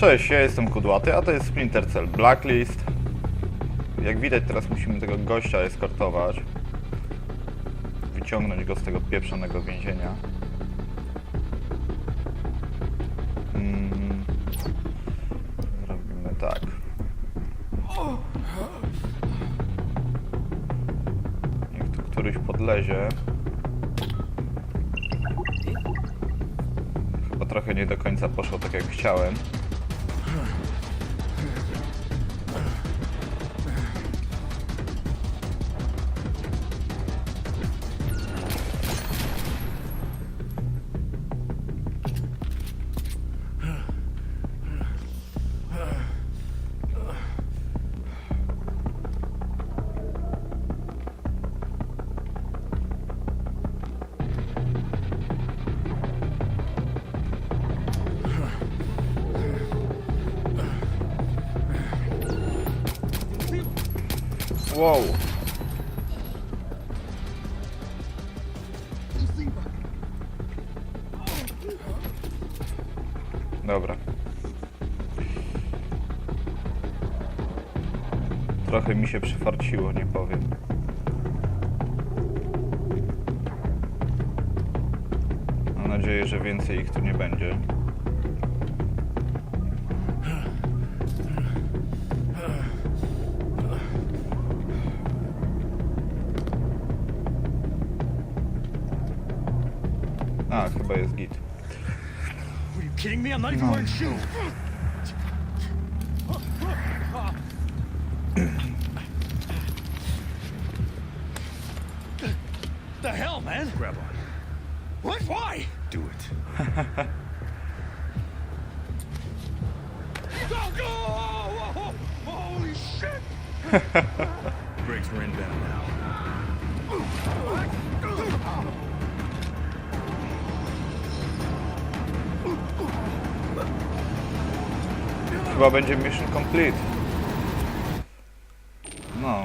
cześć, ja jestem Kudłaty, a to jest Splinter Cell Blacklist. Jak widać teraz musimy tego gościa eskortować. Wyciągnąć go z tego pieprzonego więzienia. Mm. Zrobimy tak. Niech tu któryś podlezie. Chyba trochę nie do końca poszło tak jak chciałem. Wow. Dobra. Trochę mi się przyfarciło, nie powiem. Mam nadzieję, że więcej ich tu nie będzie. A, chyba jest git. Are you kidding me? I'm not even wearing shoes. the hell, man? Grab on. What? Why? Do it. Go, go! Holy shit! Brakes are inbound now. Chyba będzie mission complete. No.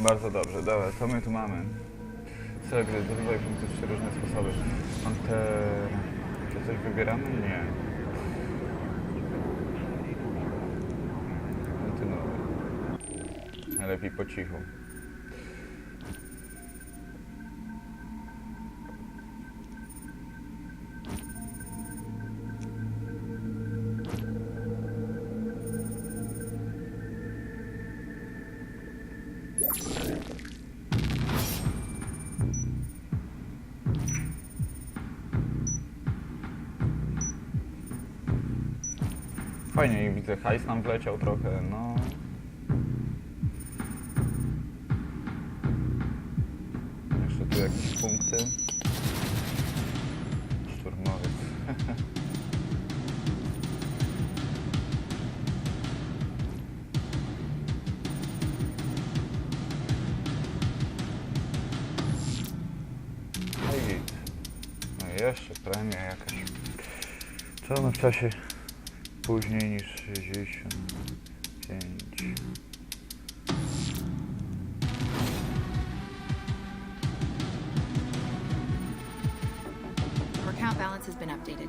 Bardzo dobrze, dobra, co my tu mamy? Celebry, zdobywaj punkty w różne sposoby. Ante... Czy coś wybieramy? Nie. Kontynuuj. Lepiej po cichu. Fajnie widzę, hajs nam wleciał trochę, no. Jeszcze tu jakieś punkty. Szturmowiec. No. No jeszcze premia jakaś. Co na czasie później niż 65. Your account balance has been updated.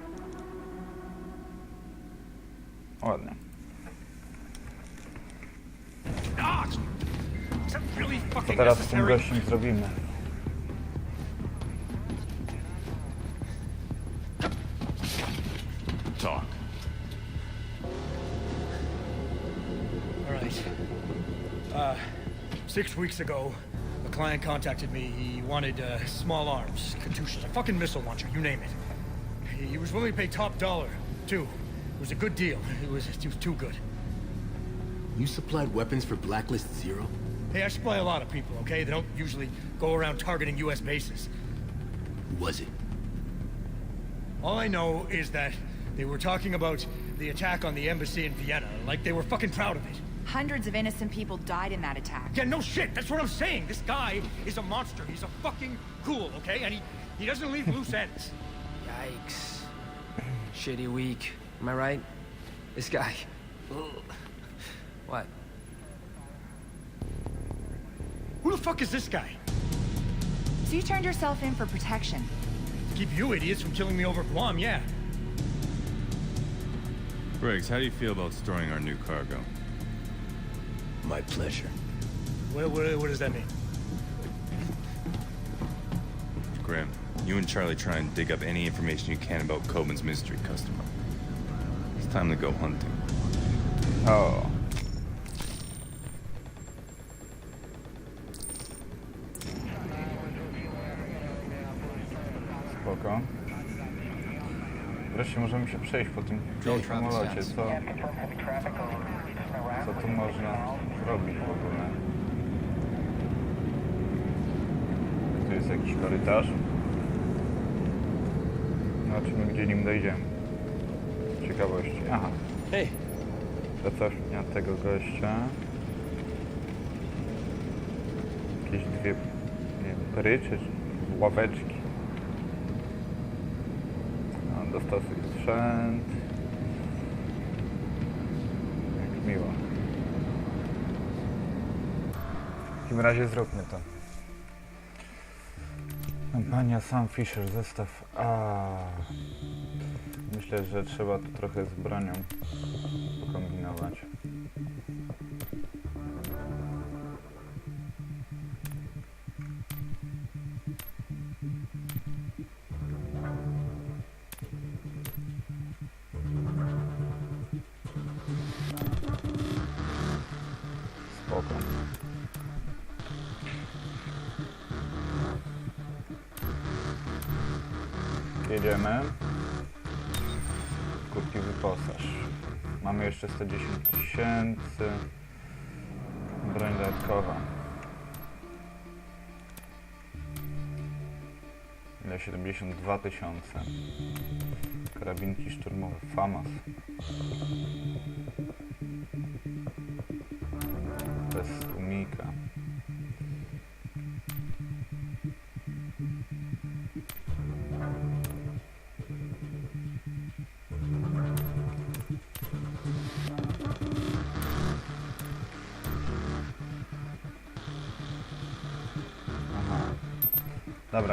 Ładnie. To teraz z tym gościem zrobimy. Six weeks ago, a client contacted me. He wanted uh, small arms, Katyusha, a fucking missile launcher, you name it. He, he was willing to pay top dollar, too. It was a good deal. It was, it was too good. You supplied weapons for Blacklist Zero? Hey, I supply a lot of people, okay? They don't usually go around targeting U.S. bases. Who was it? All I know is that they were talking about the attack on the embassy in Vienna, like they were fucking proud of it. Hundreds of innocent people died in that attack. Yeah, no shit. That's what I'm saying. This guy is a monster. He's a fucking ghoul, okay? And he, he doesn't leave loose ends. Yikes. Shitty week. Am I right? This guy. Ugh. What? Who the fuck is this guy? So you turned yourself in for protection. To keep you idiots from killing me over Guam, yeah. Briggs, how do you feel about storing our new cargo? My pleasure. What, what, what does that mean? Grim, you and Charlie try and dig up any information you can about Coben's mystery customer. It's time to go hunting. Oh. O. Spoko. Wreszcie możemy się przejść po tym samolocie. Co, co tu można zrobić w ogóle? Tu jest jakiś korytarz. Zobaczymy, gdzie nim dojdziemy. Ciekawości. Aha, Hey, Pracownia tego gościa. Jakieś dwie nie wiem, brycze, czy ławeczki. No, dostosuj sprzęt. Jak miło. W takim razie zróbmy to. Kampania Sam Fisher, zestaw A. Myślę, że trzeba tu trochę z bronią pokombinować. Spoko. Jedziemy. Kurki wyposaż. Mamy jeszcze 110 tysięcy. Broń dodatkowa. Ile? 72 tysiące. Karabinki szturmowe. FAMAS. Dobra,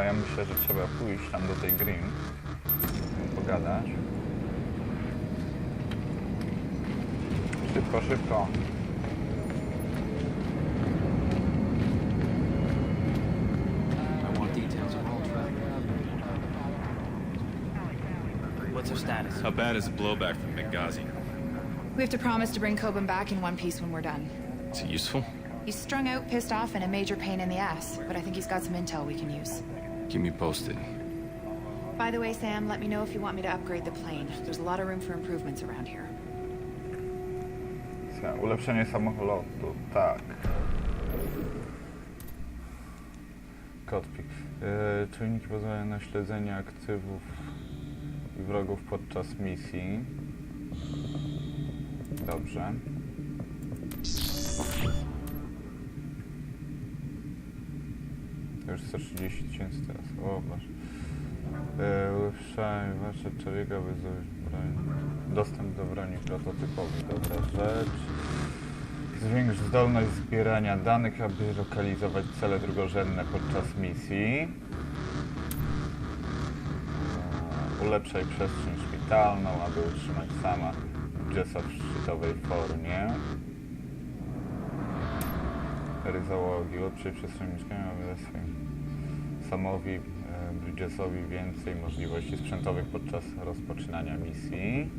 ja myślę, że trzeba pójść tam do tej Green. Pogadać. Szybko, szybko. How bad is the blowback from Benghazi? We have to promise to bring Coben back in one piece when we're done. Is it useful? He's strung out, pissed off, and a major pain in the ass, but I think he's got some intel we can use. Keep me posted. By the way, Sam, let me know if you want me to upgrade the plane. There's a lot of room for improvements around here. Ulepszenie samolotu, tak. Kotpik. Yy, czujniki pozwalają na śledzenie aktywów i wrogów podczas misji. Dobrze. Już 130 tysięcy teraz. O, masz. Yy, ulepszaj wasze człowieka by broń. Dostęp do broni prototypowej. Dobra rzecz. Zwiększ zdolność zbierania danych, aby lokalizować cele drugorzędne podczas misji. Ulepszaj przestrzeń szpitalną, aby utrzymać sama Jessa w szczytowej formie. Ulepszaj przestrzeń mieszkania, aby dać swoim Samowi Bridgesowi więcej możliwości sprzętowych podczas rozpoczynania misji.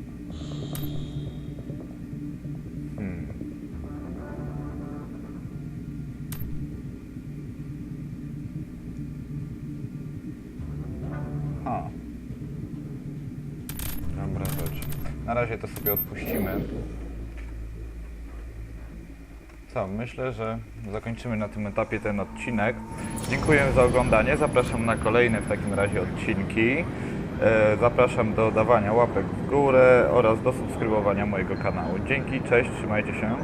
Razie to sobie odpuścimy. Co, myślę, że zakończymy na tym etapie ten odcinek. Dziękuję za oglądanie. Zapraszam na kolejne w takim razie odcinki. E, Zapraszam do dawania łapek w górę oraz do subskrybowania mojego kanału. Dzięki, cześć, trzymajcie się.